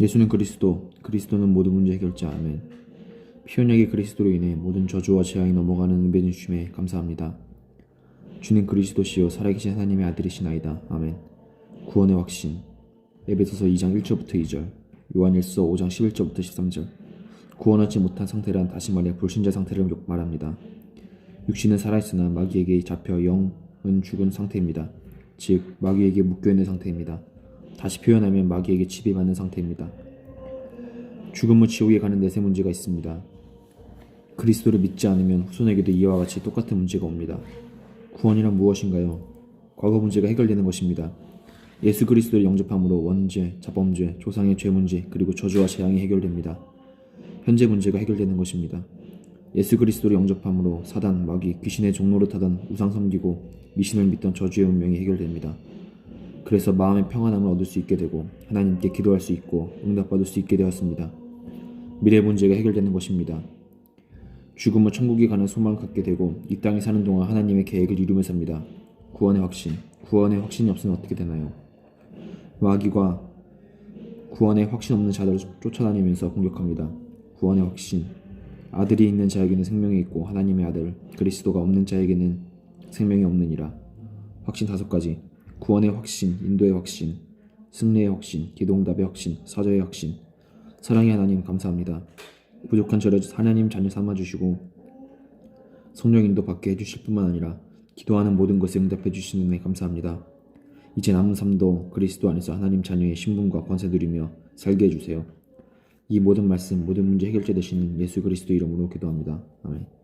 예수는 그리스도, 그리스도는 모든 문제 해결자. 아멘. 피언약의 그리스도로 인해 모든 저주와 재앙이 넘어가는 은혜 주심에 감사합니다. 주는 그리스도시요 살아계신 하나님의 아들이시나이다. 아멘. 구원의 확신. 에베소서 2장 1절부터 2절. 요한일서 5장 11절부터 13절. 구원하지 못한 상태란 다시 말해 불신자 상태를 말합니다. 육신은 살아있으나 마귀에게 잡혀 영은 죽은 상태입니다. 즉 마귀에게 묶여있는 상태입니다. 다시 표현하면 마귀에게 지배받는 상태입니다. 죽음은 지옥에 가는 내세 문제가 있습니다. 그리스도를 믿지 않으면 후손에게도 이와 같이 똑같은 문제가 옵니다. 구원이란 무엇인가요? 과거 문제가 해결되는 것입니다. 예수 그리스도를 영접함으로 원죄, 자범죄, 조상의 죄 문제, 그리고 저주와 재앙이 해결됩니다. 현재 문제가 해결되는 것입니다. 예수 그리스도를 영접함으로 사단, 마귀, 귀신의 종로를 타던 우상 섬기고 미신을 믿던 저주의 운명이 해결됩니다. 그래서 마음의 평안함을 얻을 수 있게 되고 하나님께 기도할 수 있고 응답받을 수 있게 되었습니다. 미래 문제가 해결되는 것입니다. 죽음 후 천국에 가는 소망을 갖게 되고 이 땅에 사는 동안 하나님의 계획을 이루며 삽니다. 구원의 확신. 구원의 확신이 없으면 어떻게 되나요? 마귀가 구원의 확신 없는 자들을 쫓아다니면서 공격합니다. 구원의 확신. 아들이 있는 자에게는 생명이 있고 하나님의 아들 그리스도가 없는 자에게는 생명이 없느니라. 확신 다섯 가지. 구원의 확신, 인도의 확신, 승리의 확신, 기도응답의 확신, 사저의 확신. 사랑의 하나님 감사합니다. 부족한 저를 하나님 자녀 삼아 주시고 성령 인도 받게 해주실 뿐만 아니라 기도하는 모든 것에 응답해 주시는 데 감사합니다. 이제 남은 삶도 그리스도 안에서 하나님 자녀의 신분과 권세 누리며 살게 해주세요. 이 모든 말씀, 모든 문제 해결자 되시는 예수 그리스도 이름으로 기도합니다. 아멘.